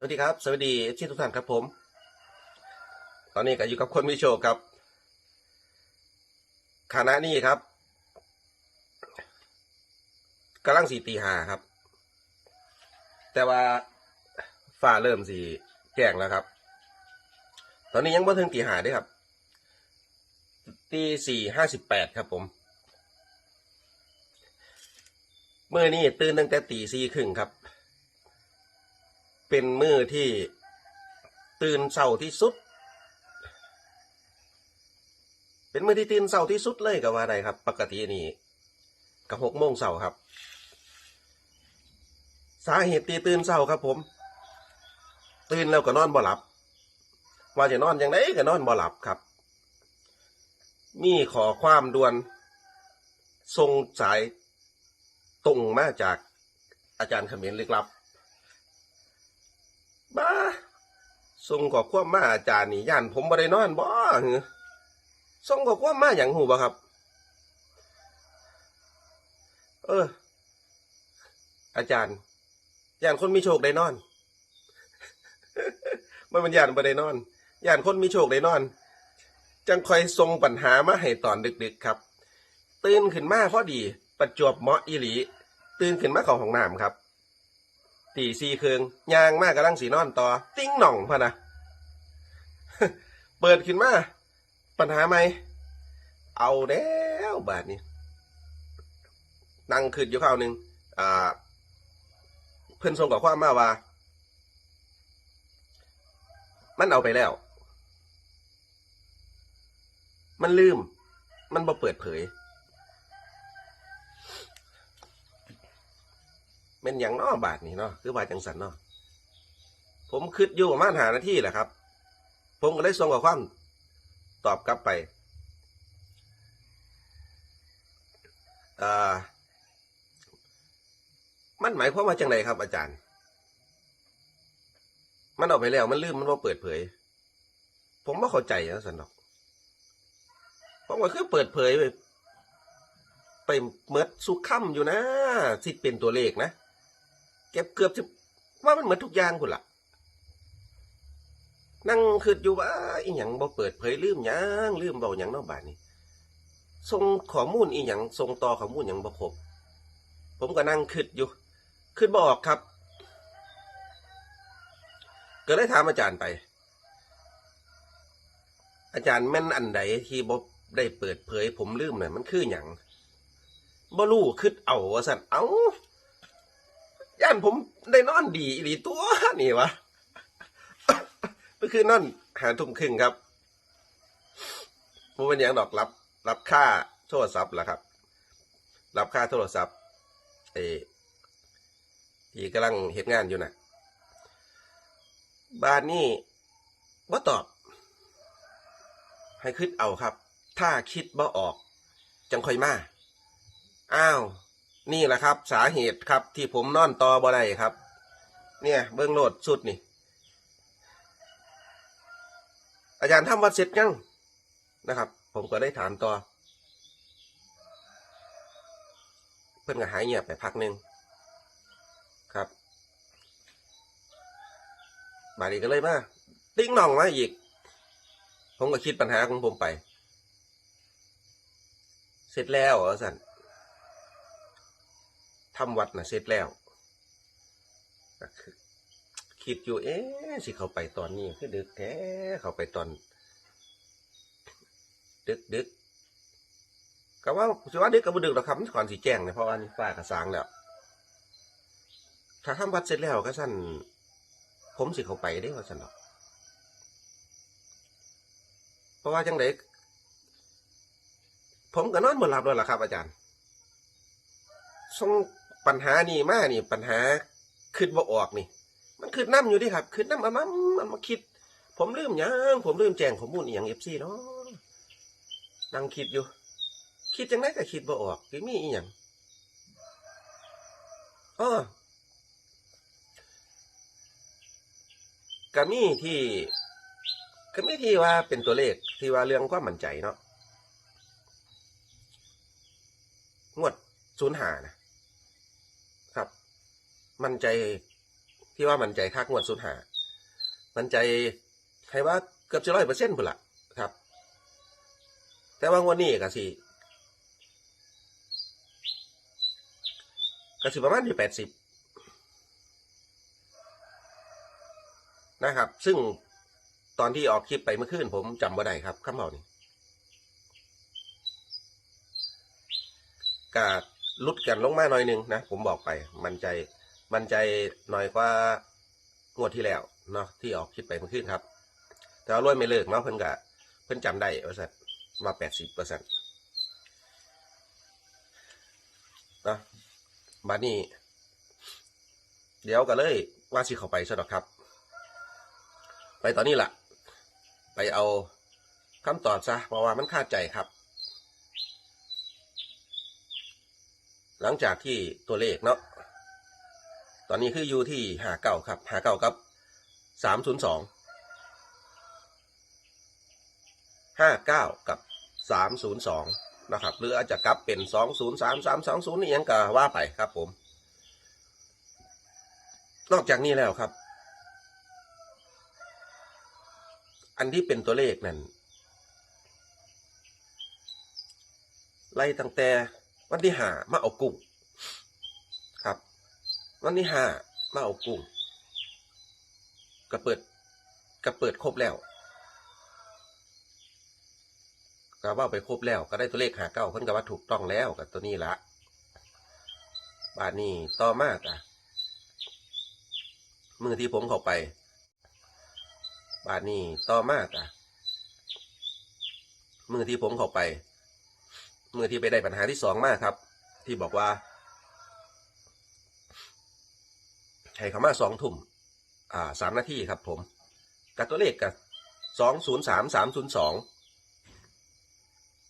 สวัสดีครับ สวัสดีที่ทุกท่านครับผม ตอนนี้ก็อยู่กับคนมีโชคครับคณะนี้ครับกำลังสีตีหาครับ แต่ว่าฟ้าเริ่มสีแจ้งแล้วครับ ตอนนี้ยังบ่ถึงตีหาด้วยครับ ตีสี่ห้าสิบแปดครับผม เมื่อนี้ตื่นตั้งแต่ตีสี่ครึ่งครับ เป็นมือที่ตื่นเศร้าที่สุด เป็นมือที่ตื่นเศร้าที่สุดเลยก็ว่าไดครับ ปกตินี่กับหกโมงเศร้าครับ สาเหตุที่ตื่นเศร้าครับผม ตื่นแล้วก็นอนบ่หลับ ว่าจะนอนยังไงก็นอนบ่หลับครับ มีขอความด่วนทรงสายตรงมาจากอาจารย์ขมรลึกลับ บ้า ส่งขอความมาอาจารย์นี่ย่านผมบ่ได้นอนบ่หือส่งขอความมาอย่างหูบ่ครับ เออ อาจารย์ย่านคนมีโชคได้นอน มันมันย่านบ่ได้นอนย่านคนมีโชคได้นอน จังคอยส่งปัญหามาให้ตอนดึกๆครับ ตื่นขึ้นมาพอดี ประจวบเหมาะอีหลี ตื่นขึ้นมาเข้าห้องน้ำครับตีสี่ครึ่งยางมากกำลังสีนอนต่อ ติ้งหน่องพะนะ เปิดขึ้นมา ปัญหาไหม เอาแล้วบาทนี้นั่งขึ้นอยู่ข้าวหนึ่งอ่า เพื่อนส่งกับความมาว่า มันเอาไปแล้ว มันลืม มันบ่เปิดเผยเป็นอย่างนอบาทนี่เนาะคือว่าจังสันเนาะผมคิดอยู่ประมาณหานาทีแหละครับ ผมก็ได้ส่งกับความตอบกลับไปมันหมายความว่าจังไรครับ อาจารย์ มันออกไปแล้ว มันลืมมันว่าเปิดเผย ผมว่าเข้าใจนะสันดอกผมว่าคือเปิดเผยไปไปเมดสุขค่ำอยู่นะสิเป็นตัวเลขนะ เก็บเกือบจะว่ามันเหมือนทุกอย่างคุณล่ะ นั่งคิดอยู่ว่าอีหยังบ่เปิดเผยลืมหยังลืมเบาหยังเนอกบ้านนี่ส่งข้อมูลอีหยังส่งต่อข้อมูลหยังบ่ครบผมก็นั่งคิดอยู่คิดบ่ออกครับ ก็เลยถามอาจารย์ไป อาจารย์แม่นอันใดที่บ่ได้เปิดเผย ผมลืมน่ะมันคือหยังบ่รู้คิดเอาว่าสั่นเอ้าย่านผมได้นอนดีอีหลีตัวนี่วะ เมื่อคืนนอนหาทุ่มครึ่งครับผมเป็นอย่างดอกรับ รับค่าโทรศัพท์ละครับ รับค่าโทรศัพท์เอที่กำลังเหตุงานอยู่นะบ้านนี้ว่าตอบ ให้คิดเอาครับ ถ้าคิดบ่ออก จังค่อยมา อ้าว นี่แหละครับ สาเหตุครับ ที่ผมนอนตอบ่ได้ครับ เนี่ย เบิ้องโหลดสุดนี่ อาจารย์ทำวัดเสร็จยังนะครับ ผมก็ได้ถามต่อ เพื่อนก็หายเงียบไปพักหนึ่งครับบาดีก็เลยมาติ้งน่องมาอีก ผมก็คิดปัญหาของผมไป เสร็จแล้วเหรอสันทำวัดนะเสร็จแล้ว คิดอยู่ เอ๊ะสิเขาไปตอนนี้คือดึกแท้เขาไปตอน ดึกดึกก็ว่าสิว่าดึกกับบุดึกหรอครับก่อนสีแจ้งเนี่ยเพราะว่านี่ฟ้ากระสางแล้วถ้าทำวัดเสร็จแล้วก็สั่นผมสิเขาไปได้ว่าสั่นหรอกเพราะว่าจังไดผมก็นอนบนหลับแล้วล่ะครับ อาจารย์ส่งปัญหานี่มากนี่ ปัญหาคิดว่าออกนี่ มันคิดน้ำอยู่ดิครับคิดน้ำมันมันมันมาคิด ผมลืมยังผมลืมแจ้งข้อมูลอย่างเอฟซีเนาะนั่งคิดอยู่ คิดจังไดก็คิดว่ออกคือมีอีหยังอ้อก็มีที่ก็มีที่ว่าเป็นตัวเลขที่ว่าเรื่องความมั่นใจเนาะงวดศูนย์หานะครับ มั่นใจ ที่ว่ามันใจคักงวดสุดหามันใจใครว่าเกือบจะร้อยเปอร์เซ็นต์พุ่ละครับ แต่ว่างวดนี้ก็สิก็สิประมาณที่แปดสิบนะครับ ซึ่งตอนที่ออกคลิปไปเมื่อคืนผมจำบ่ได้ครับคำบอกนี้กาลุดกันลงมาหน่อยหนึงนะ ผมบอกไป มันใจ มันใจหน่อยกว่างวดที่แล้วเนาะที่ออกคลิปไปเมื่อคืนครับ แต่ว่ารวยไม่เลิกเนาะเพิ่นกะเพิ่นจำได้ว่าสัตมาแปดสิบเปอร์เซ็นต์นะบัดนี้ เดี๋ยวก็เลยว่าสิเข้าไปซะดอกครับ ไปตอนนี้ล่ะ ไปเอาคำตอบซะเพราะว่ามันคาดใจครับ หลังจากที่ตัวเลขเนาะ ตอนนี้คืออยู่ที่หาเก้าครับหาเก้ากับสามศูนย์สองห้าเก้ากับสามศูนย์สองนะครับ หรืออาจจะกลับเป็นสองศูนย์สามสามสองศูนย์นี่ยังก็ว่าไปครับผม นอกจากนี้แล้วครับ อันที่เป็นตัวเลขนั่นไล่ตั้งแต่วันที่หามาเอากุ้ง วันที่ห้ามาเอากุ้งก็เปิดก็เปิดครบแล้วก็ว่าไปครบแล้ว ก็ได้ตัวเลขหาเก้าเพิ่นก็ว่าถูกต้องแล้วกับตัวนี้ละบาทนี้ต่อมากอะมือที่ผมเข้าไป บาทนี้ต่อมากอะมือที่ผมเข้าไปมือที่ไปได้ปัญหาที่สองมากครับ ที่บอกว่า ให้เขามาสองทุ่มอ่าสามนาทีครับผมกับตัวเลขกับสองศูนย์สามสามศูนย์สอง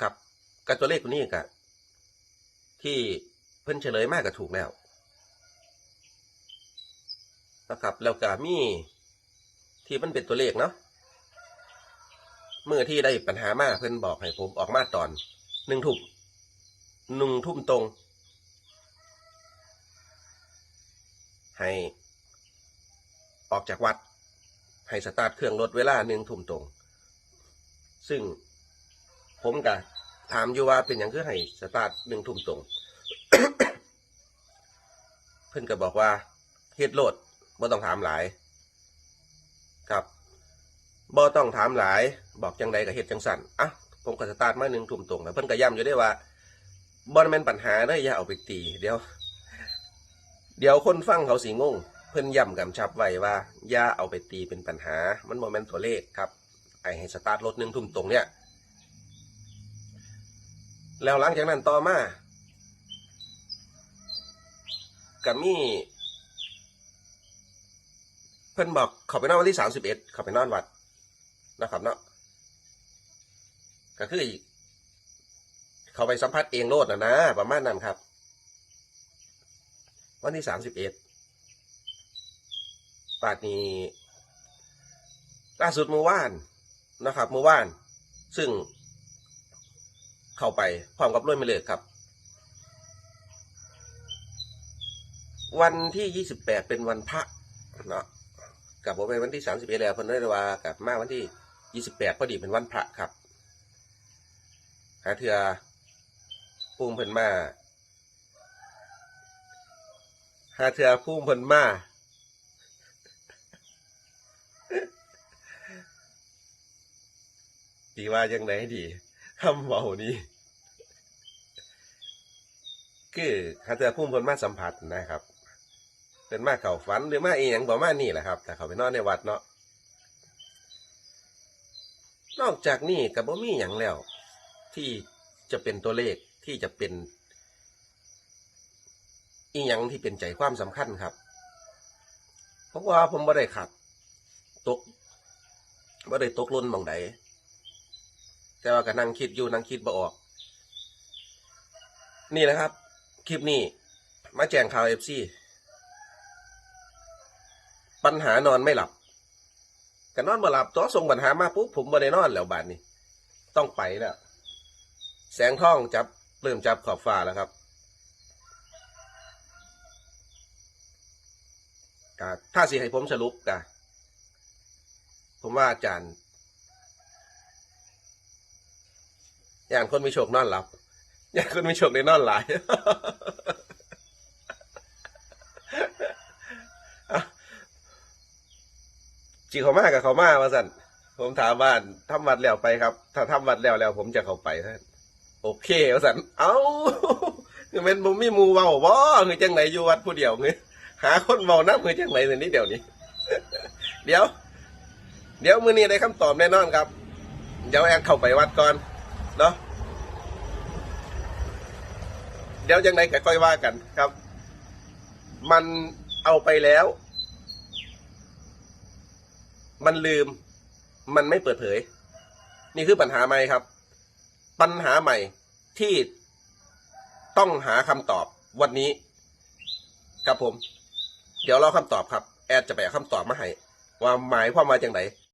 กับกับตัวเลขตัวนี้กับที่เพิ่นเฉลยมากกับถูกแล้วนะครับแล้วก็มีที่มันเป็นตัวเลขเนาะเมื่อที่ได้ปัญหามากเพิ่นบอกให้ผมออกมาตอนหนึ่งทุ่มหนึ่งทุ่มตรง ให้ออกจากวัด ให้สตาร์ทเครื่องรถเวลาหนึ่งทุ่มตรง ซึ่งผมก็ถามอยู่ว่าเป็นอย่างคือให้สตาร์ทหนึ่งทุ่มตรง เพื่อนก็บอกว่าเฮ็ดโหลดบ่ต้องถามหลายครับบ่ต้องถามหลาย บอกจังใดก็เฮ็ดจังสั่นอะผมก็สตาร์ทมาหนึ่งทุ่มตรงแล้วเพิ่อนก็ย้ำอยู่ได้ว่าบ่แม่นปัญหาเด้ออย่าเอาไปตีเดี๋ยว เดี๋ยวคนฟังเขาสิงง เพิ่นย้ำกำชับไว้ว่าอย่าเอาไปตีเป็นปัญหา มันบ่แม่นตัวเลขครับ ไอให้สตาร์ทรถหนึ่งทุ่มตรงเนี่ย แล้วหลังจากนั้นต่อมาก็มีเพิ่นบอกเขาไปนอนวันที่สามสิบเอ็ดเขาไปนอนวัดนะครับเนาะก็คือเขาไปสัมผัสเองโลดนะนะประมาณนั้นครับ วันที่สามสิบเอ็ดปาดนี้ล่าสุดเมื่อวานนะครับเมื่อวาน ซึ่ง เข้าไปพร้อมกับรวยไม่เลิกครับ วันที่ยี่สิบแปดเป็นวันพระเนาะกลับผมไปวันที่สามสิบเอ็ดแล้วเพิ่นได้ว่ากลับมาวันที่ยี่สิบแปดพอดีเป็นวันพระครับหาเถื่อปุ้งเพิ่นมา หาเถื่อพุ่งเพิ่นมาดีว่ายังไงดีคำเบานี้คือหาเถื่อพุ่งเพิ่นมาสัมผัสนะครับเป็นมาเข่าฝันหรือมาอียงบอกมานี่แหละครับ แต่เขาไปนอนในวัดเนาะนอกจากนี้กับบ่มีหยังแล้ว ที่จะเป็นตัวเลขที่จะเป็น อีหยังที่เป็นใจความสำคัญครับ เพราะว่าผมบ่ได้ขับตกบ่ได้ตกล่นมองใดแต่ว่าก็นั่งคิดอยู่นั่งคิดบ่ออก นี่แหละครับ คลิปนี้ มาแจ้งข่าวเอฟซีปัญหานอนไม่หลับก็นอนบ่หลับตัวส่งปัญหามาปุ๊บผมบ่ได้นอนแล้วบาดนี้ ต้องไปแล้วแสงท่องจับเริ่มจับขอบฟ้าแล้วครับ กะถ้าสิให้ผมสรุปกะผมว่าอาจารย์ อย่างคนมีโชคนอนหลับ อย่างคนมีโชคในนอนหลายจีเขามากับเขามาว่าสันผมถามบ้านทำวัดแล้วไปครับ ถ้าทำวัดแล้วแล้ว ผมจะเข้าไปท่านโอเคว่าสันเอ้าคือเป็นผมมีมูเบาบ่คือจังไหนอยู่วัดผู้เดียวเงย หาคนเบาน้ำคือจังไหนในนี้เดี๋ยวนี้ เดี๋ยว เดี๋ยวมือนี้ได้คำตอบแน่นอนครับ เดี๋ยวแอนเข้าไปวัดก่อนเนาะเดี๋ยวยังไงก็ค่อยว่ากันครับ มันเอาไปแล้ว มันลืม มันไม่เปิดเผย นี่คือปัญหาใหม่ครับ ปัญหาใหม่ที่ต้องหาคำตอบวันนี้ ครับผม เดี๋ยวเราคำตอบครับ แอดจะไปเอาคำตอบมาให้ว่าหมายความว่าจังไหน